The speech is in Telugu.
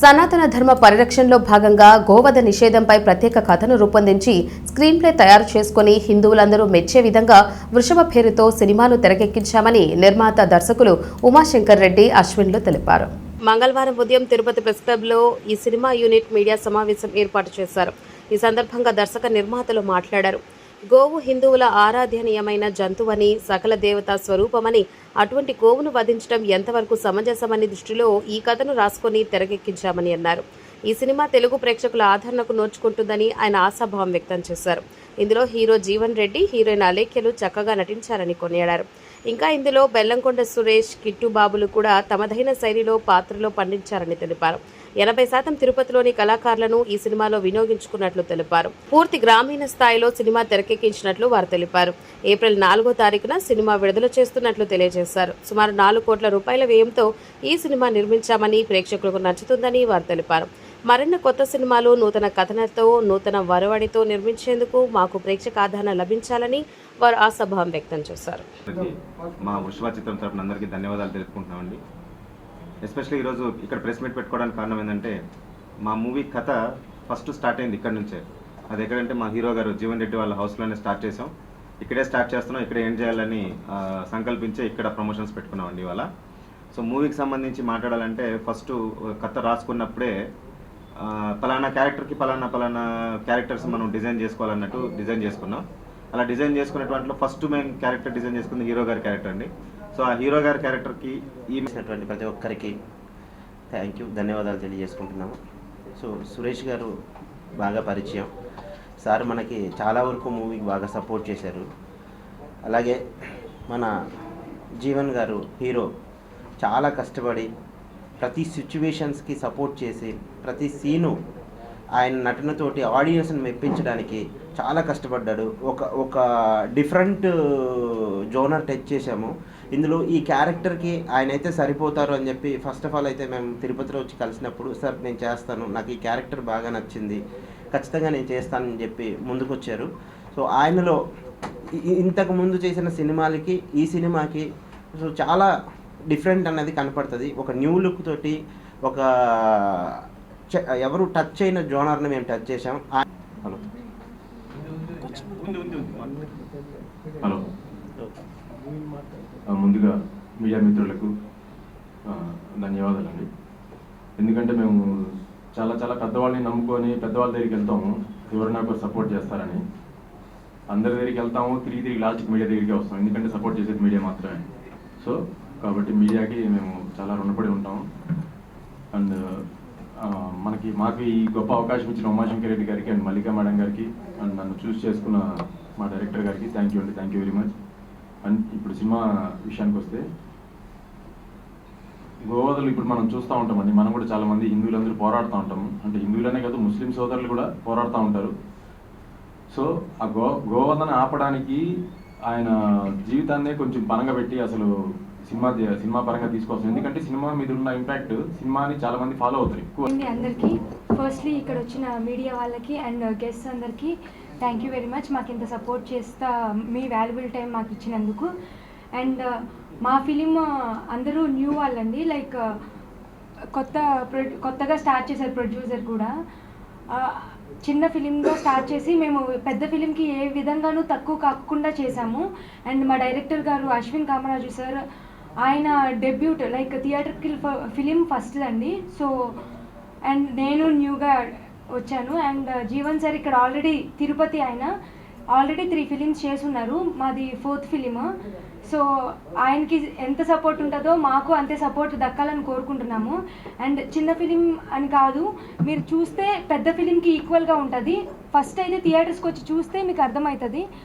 సనాతన ధర్మ పరిరక్షణలో భాగంగా గోవధ నిషేధంపై ప్రత్యేక కథను రూపొందించి స్క్రీన్ ప్లే తయారు చేసుకుని హిందువులందరూ మెచ్చే విధంగా వృషభ పేరుతో సినిమాను తెరకెక్కించామని నిర్మాత దర్శకులు ఉమాశంకర్ రెడ్డి అశ్విన్లు తెలిపారు. మంగళవారం ఉదయం తిరుపతి ప్రెస్ క్లబ్లో ఈ సినిమా యూనిట్ మీడియా సమావేశం ఏర్పాటు చేశారు. ఈ సందర్భంగా దర్శక నిర్మాతలు మాట్లాడారు. గోవు హిందువుల ఆరాధ్యనీయమైన జంతువని సకల దేవతా స్వరూపమని అటువంటి గోవును వధించడం ఎంతవరకు సమంజసమని దృష్టిలో ఈ కథను రాసుకొని తెరకెక్కించామని అన్నారు. ఈ సినిమా తెలుగు ప్రేక్షకుల ఆదరణకు నోచుకుంటుందని ఆయన ఆశాభావం వ్యక్తం చేశారు. ఇందులో హీరో జీవన్ రెడ్డి హీరోయిన్ అలేఖ్యలు చక్కగా నటించారని కొనియాడారు. ఇంకా ఇందులో బెల్లంకొండ సురేష్ కిట్టు బాబులు కూడా తమదైన శైలిలో పాత్రలో పండించారని తెలిపారు. ఎనభై శాతం తిరుపతిలోని కళాకారులను ఈ సినిమాలో వినియోగించుకున్నట్లు తెలిపారు. పూర్తి గ్రామీణ స్థాయిలో సినిమా తెరకెక్కించినట్లు వారు తెలిపారు. ఏప్రిల్ నాలుగో తారీఖున సినిమా విడుదల చేస్తున్నట్లు తెలియజేశారు. సుమారు నాలుగు కోట్ల రూపాయల వ్యయంతో ఈ సినిమా నిర్మించామని ప్రేక్షకులకు నచ్చుతుందని వారు తెలిపారు. మరిన్ని కొత్త సినిమాలు నూతన కథనతో నూతన వరవడితో నిర్మించేందుకు మాకు ప్రేక్షక ఆదరణ లభించాలని వారు ఆశాభావం వ్యక్తం చేశారు. మా వృషభ చిత్రం తరపున అందరికీ ధన్యవాదాలు తెలుపుకుంటున్నామండి. ఎస్పెషల్లీ ఈరోజు ఇక్కడ ప్రెస్ మీట్ పెట్టుకోవడానికి కారణం ఏంటంటే మా మూవీ కథ ఫస్ట్ స్టార్ట్ అయింది ఇక్కడ నుంచే. అది ఎక్కడంటే మా హీరో గారు జీవన్ రెడ్డి వాళ్ళ హౌస్లోనే స్టార్ట్ చేసాం ఇక్కడే స్టార్ట్ చేస్తున్నాం ఇక్కడ ఏం చేయాలని సంకల్పించే ఇక్కడ ప్రమోషన్స్ పెట్టుకున్నామండి ఇవాళ. సో మూవీకి సంబంధించి మాట్లాడాలంటే ఫస్ట్ కథ రాసుకున్నప్పుడే పలానా క్యారెక్టర్కి పలానా పలానా క్యారెక్టర్స్ మనం డిజైన్ చేసుకోవాలన్నట్టు డిజైన్ చేసుకున్నాం. అలా డిజైన్ చేసుకునేటువంటి ఫస్ట్ మెయిన్ క్యారెక్టర్ డిజైన్ చేసుకుంది హీరో గారి క్యారెక్టర్ అండి. సో ఆ హీరో గారి క్యారెక్టర్కి ఈ చేసినటువంటి ప్రతి ఒక్కరికి థ్యాంక్ యూ ధన్యవాదాలు తెలియజేసుకుంటున్నాము. సో సురేష్ గారు బాగా పరిచయం. సార్ మనకి చాలా వరకు మూవీకి బాగా సపోర్ట్ చేశారు. అలాగే మన జీవన్ గారు హీరో చాలా కష్టపడి ప్రతి సిచ్యువేషన్స్కి సపోర్ట్ చేసి ప్రతి సీను ఆయన నటనతోటి ఆడియన్స్ని మెప్పించడానికి చాలా కష్టపడ్డాడు. ఒక ఒక డిఫరెంట్ జోనర్ టచ్ చేశాము. ఇందులో ఈ క్యారెక్టర్కి ఆయన అయితే సరిపోతారు అని చెప్పి ఫస్ట్ ఆఫ్ ఆల్ అయితే మేము తిరుపతిలో వచ్చి కలిసినప్పుడు సార్ నేను చేస్తాను. నాకు ఈ క్యారెక్టర్ బాగా నచ్చింది. ఖచ్చితంగా నేను చేస్తానని చెప్పి ముందుకొచ్చారు. సో ఆయనలో ఇంతకు ముందు చేసిన సినిమాలకి ఈ సినిమాకి సో చాలా డిఫరెంట్ అనేది కనపడుతుంది. ఒక న్యూ లుక్ తోటి ఒక చ- ఎవరు టచ్ అయిన జోనర్ని మేము టచ్ చేసాం హలో. హలో. ముందుగా మీడియా మిత్రులకు ధన్యవాదాలండి. ఎందుకంటే మేము చాలా చాలా పెద్దవాళ్ళని నమ్ముకొని పెద్దవాళ్ళ దగ్గరికి వెళ్తాము. ఎవరు నాకు సపోర్ట్ చేస్తారని. అందరి దగ్గరికి వెళ్తాము తిరిగి తిరిగి లాస్ట్కి మీడియా దగ్గరికి వస్తాం. ఎందుకంటే సపోర్ట్ చేసేది మీడియా మాత్రమే. సో కాబట్టి మీడియాకి మేము చాలా రుణపడి ఉంటాం. అండ్ మనకి మాకు ఈ గొప్ప అవకాశం ఇచ్చిన ఉమాశంకర్ రెడ్డి గారికి అండ్ మల్లికా మేడం గారికి అండ్ నన్ను చూస్ చేసుకున్న మా డైరెక్టర్ గారికి థ్యాంక్ యూ అండి. Thank you very much. And ఇప్పుడు సినిమా విషయానికి వస్తే గోవాదలు ఇప్పుడు మనం చూస్తూ ఉంటామండి. మనం కూడా చాలామంది హిందువులందరూ పోరాడుతూ ఉంటాము. అంటే హిందువులనే కాదు ముస్లిం సోదరులు కూడా పోరాడుతూ ఉంటారు. సో ఆ గో గోవాదని ఆపడానికి ఆయన జీవితాన్నే కొంచెం పనంగా అసలు సినిమా సినిమా పరంగా తీసుకొస్తాం ఎందుకంటే సినిమా మీద ఉన్న ఇంపాక్ట్ సినిమాని చాలా మంది ఫాలో అవుతారు ఎక్కువ. అందరికీ. ఫస్ట్లీ ఇక్కడ వచ్చిన మీడియా వాళ్ళకి అండ్ గెస్ట్ అందరికీ థ్యాంక్ యూ వెరీ మచ్ మాకు ఇంత సపోర్ట్ చేస్తా మీ వాల్యుబుల్ టైం మాకు ఇచ్చినందుకు. అండ్ మా ఫిలిం అందరూ న్యూ వాళ్ళండి. లైక్ కొత్త ప్రొ- కొత్తగా స్టార్ట్ చేశారు ప్రొడ్యూసర్ కూడా. చిన్న ఫిలింగా స్టార్ట్ చేసి మేము పెద్ద ఫిలింకి ఏ విధంగానూ తక్కువ కాకుండా చేశాము. అండ్ మా డైరెక్టర్ గారు అశ్విన్ కామరాజు సార్ ఆయన డెబ్యూట్ లైక్ థియేటర్కి ఫిలిం ఫస్ట్ అండి సో అండ్ నేను న్యూగా వచ్చాను. అండ్ uh, జీవన్ సార్ ఇక్కడ ఆల్రెడీ తిరుపతి ఆయన. ఆల్రెడీ త్రీ ఫిలిమ్స్ చేసున్నారు మాది ఫోర్త్ ఫిలిం సో ఆయనకి ఎంత సపోర్ట్ ఉంటుందో మాకు అంతే సపోర్ట్ దక్కాలని కోరుకుంటున్నాము. అండ్ చిన్న ఫిలిం అని కాదు మీరు చూస్తే పెద్ద ఫిలింకి ఈక్వల్గా ఉంటుంది. ఫస్ట్ అయితే థియేటర్స్కి వచ్చి చూస్తే మీకు అర్థమవుతుంది.